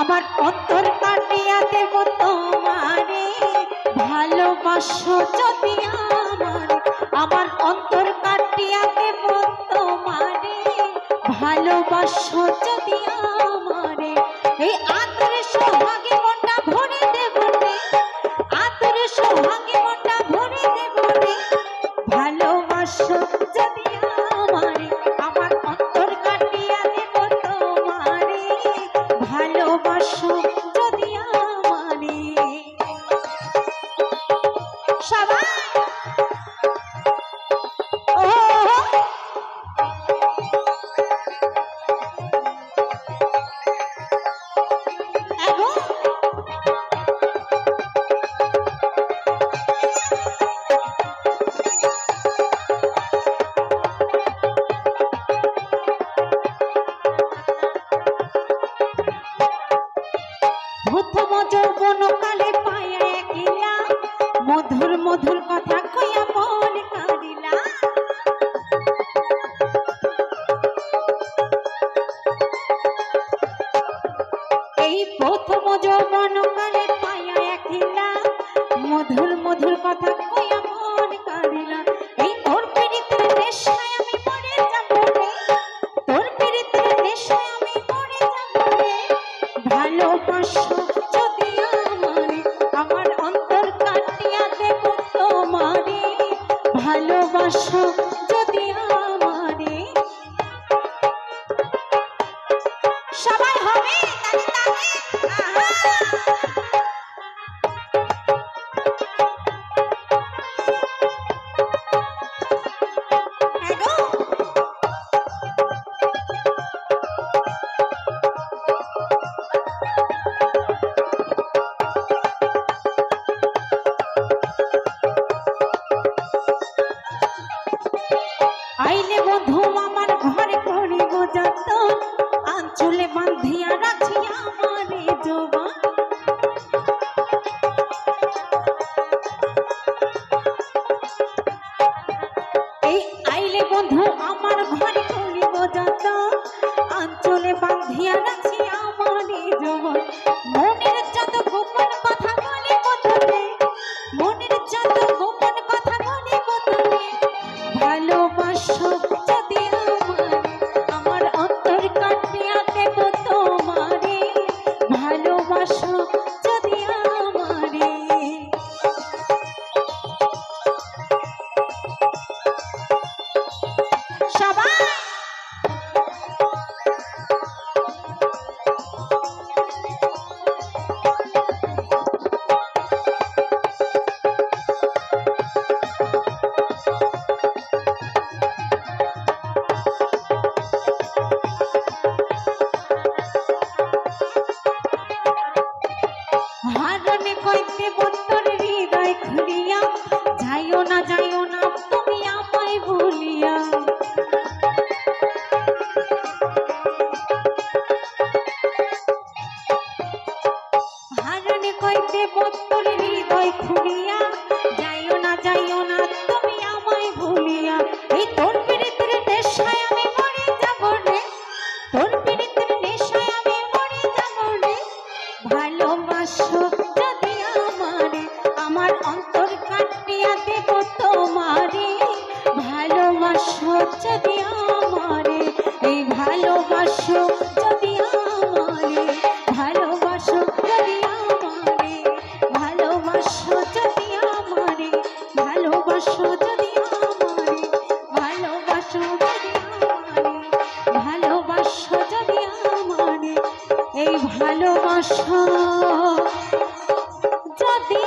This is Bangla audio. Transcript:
আমার অন্তর কাটিয়াতে গো তোমারে। ভালোবাসো যদি আমার আমার অন্তর কাটিয়াকে মত মারে ভালোবাসো যদি আমারে, এই আদরে সোহাগে মনটা ভরে দেব রে। সোহাগে মনটা ভরে দেব রে। ভালোবাসো যদি প্রথম যৌবন কালে পায়া একিলা মধুর মধুর কথা কইয়া মন কাঁদিলা এই প্রথম যৌবন কালে ভালোবাসো যদি আমারে। সবাই হবে? বন্ধু আমার ঘরে খুলিব যত আঞ্চলে বাঁধিয়া রাখি আমার জবা মনের কইতে বন্তর হৃদয় খুলিয়া, যাইও না যাইও না, তুমি আমায় ভুলিয়া এই তোর পিড়িতের নেশায় আমি মরে যাব রে। তোর পিড়িতের নেশায় আমি মরে যাব রে। ভালোবাসো যদি আমারে, আমার অন্তর কাটিয়া দেব তোমারে। ভালোবাসো যদি আমারে, এই ভালোবাসো ভালোবাসা যদি